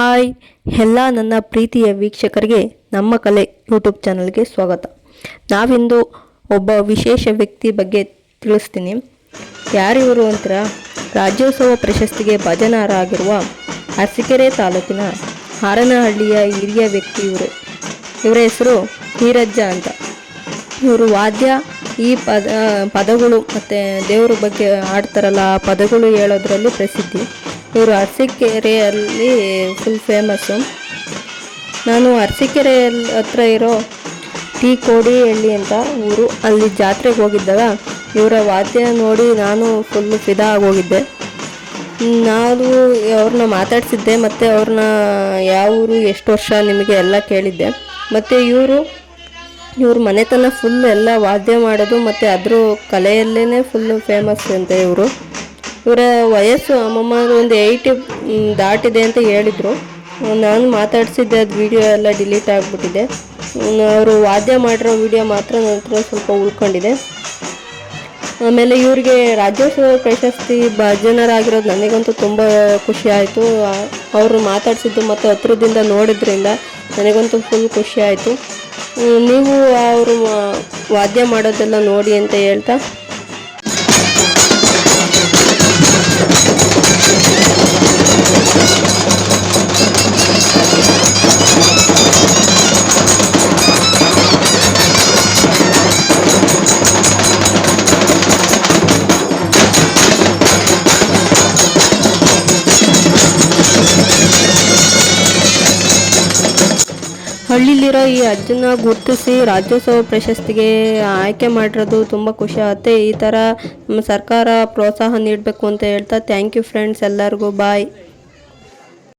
Hi, ಎಲ್ಲ ನನ್ನ ಪ್ರೀತಿಯ ವೀಕ್ಷಕರಿಗೆ ನಮ್ಮ ಕಲೆ ಯೂಟ್ಯೂಬ್ ಚಾನಲ್ಗೆ ಸ್ವಾಗತ. ನಾವಿಂದು ಒಬ್ಬ ವಿಶೇಷ ವ್ಯಕ್ತಿ ಬಗ್ಗೆ ತಿಳಿಸ್ತೀನಿ. ಯಾರಿವರು ಅಂತರ? ರಾಜ್ಯೋತ್ಸವ ಪ್ರಶಸ್ತಿಗೆ ಭಾಜನರಾಗಿರುವ ಅರಸೀಕೆರೆ ತಾಲೂಕಿನ ಹಾರನಹಳ್ಳಿಯ ಹಿರಿಯ ವ್ಯಕ್ತಿ ಇವರು. ಇವರ ಹೆಸರು ನೀರಜ್ಜ ಅಂತ. ಇವರು ವಾದ್ಯ, ಈ ಪದ, ಪದಗಳು ಮತ್ತು ದೇವರ ಬಗ್ಗೆ ಆಡ್ತಾರಲ್ಲ ಆ ಪದಗಳು ಹೇಳೋದ್ರಲ್ಲಿ ಪ್ರಸಿದ್ಧಿ. ಇವರು ಅರಸೀಕೆರೆಯಲ್ಲಿ ಫುಲ್ ಫೇಮಸ್ಸು ನಾನು ಅರಸಿಕೆರೆಯಲ್ಲಿ ಹತ್ರ ಇರೋ ಟಿ ಕೋಡಿಹಳ್ಳಿ ಅಂತ ಊರು. ಅಲ್ಲಿ ಜಾತ್ರೆಗೆ ಹೋಗಿದ್ದಾಗ ಇವರ ವಾದ್ಯ ನೋಡಿ ನಾನು ಫುಲ್ಲು ಫಿದಾ ಆಗೋಗಿದ್ದೆ. ನಾನು ಅವ್ರನ್ನ ಮಾತಾಡಿಸಿದ್ದೆ ಮತ್ತು ಅವ್ರನ್ನ ಯಾವ ಊರು, ಎಷ್ಟು ವರ್ಷ ನಿಮಗೆ ಎಲ್ಲ ಕೇಳಿದ್ದೆ. ಮತ್ತು ಇವರು, ಇವ್ರ ಮನೆತನ ಫುಲ್ ಎಲ್ಲ ವಾದ್ಯ ಮಾಡೋದು ಮತ್ತು ಅದ್ರ ಕಲೆಯಲ್ಲೇ ಫುಲ್ಲು ಫೇಮಸ್ ಅಂತ ಇವರು. ಇವರ ವಯಸ್ಸು ಅಮ್ಮಮ್ಮ ಒಂದು ಏಯ್ಟಿ ದಾಟಿದೆ ಅಂತ ಹೇಳಿದರು. ನಾನು ಮಾತಾಡಿಸಿದ್ದೆ ಅದು ವಿಡಿಯೋ ಎಲ್ಲ ಡಿಲೀಟ್ ಆಗಿಬಿಟ್ಟಿದೆ. ಅವರು ವಾದ್ಯ ಮಾಡಿರೋ ವಿಡಿಯೋ ಮಾತ್ರ ನನ್ನ ಸ್ವಲ್ಪ ಉಳ್ಕೊಂಡಿದೆ. ಆಮೇಲೆ ಇವರಿಗೆ ರಾಜ್ಯೋತ್ಸವ ಪ್ರಶಸ್ತಿ ಭಾಜನರಾಗಿರೋದು ನನಗಂತೂ ತುಂಬ ಖುಷಿ ಆಯಿತು. ಅವರು ಮಾತಾಡಿಸಿದ್ದು ಮತ್ತು ಹತ್ರದಿಂದ ನೋಡಿದ್ರಿಂದ ನನಗಂತೂ ಫುಲ್ ಖುಷಿ ಆಯಿತು. ನೀವು ಅವರು ವಾದ್ಯ ಮಾಡೋದೆಲ್ಲ ನೋಡಿ ಅಂತ ಹೇಳ್ತಾ. ಹಳ್ಳಿಲಿರೋ ಈ ಅಜ್ಜನ ಗುರುತಿಸಿ ರಾಜ್ಯೋತ್ಸವ ಪ್ರಶಸ್ತಿಗೆ ಆಯ್ಕೆ ಮಾಡಿರೋದು ತುಂಬ ಖುಷಿ ಆಗುತ್ತೆ. ಈ ಥರ ನಮ್ಮ ಸರ್ಕಾರ ಪ್ರೋತ್ಸಾಹ ನೀಡಬೇಕು ಅಂತ ಹೇಳ್ತಾ ಥ್ಯಾಂಕ್ ಯು ಫ್ರೆಂಡ್ಸ್ ಎಲ್ಲರಿಗೂ ಬಾಯ್